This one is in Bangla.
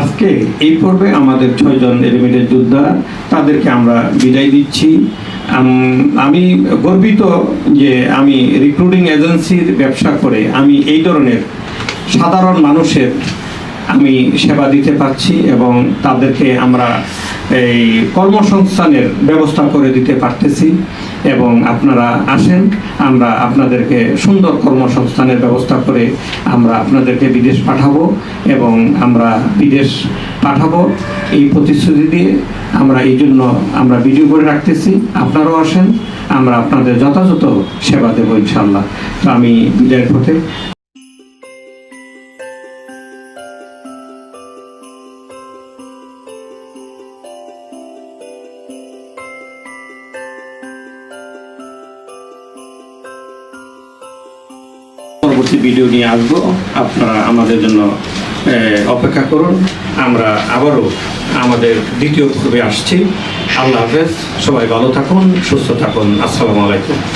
আজকে এই পর্বে আমাদের ছয়জন এলিমেন্টের যোদ্ধা, তাদেরকে আমরা বিদায় দিচ্ছি। আমি গর্বিত যে আমি রিক্রুটিং এজেন্সির ব্যবসা করে আমি এই ধরনের সাধারণ মানুষের আমি সেবা দিতে পারছি এবং তাদেরকে আমরা এই কর্মসংস্থানের ব্যবস্থা করে দিতে পারতেছি এবং আপনারা আসেন, আমরা আপনাদেরকে সুন্দর কর্মসংস্থানের ব্যবস্থা করে আমরা আপনাদেরকে বিদেশ পাঠাবো এবং আমরা বিদেশ পাঠাবো। এই প্রতিশ্রুতি দিয়ে আমরা এই জন্য আমরা ভিডিও করে রাখতেছি। আপনারাও আসেন, আমরা আপনাদের যথাযথ সেবা দেবো ইনশাল্লাহ তো আমি বিদায়ের পথে পরবর্তী ভিডিও নিয়ে আসব। আপনারা আমাদের জন্য অপেক্ষা করুন। আমরা আবারও আমাদের দ্বিতীয় পর্বে আসছি। আল্লাহ হাফেজ, সবাই ভালো থাকুন, সুস্থ থাকুন। আসসালামু আলাইকুম।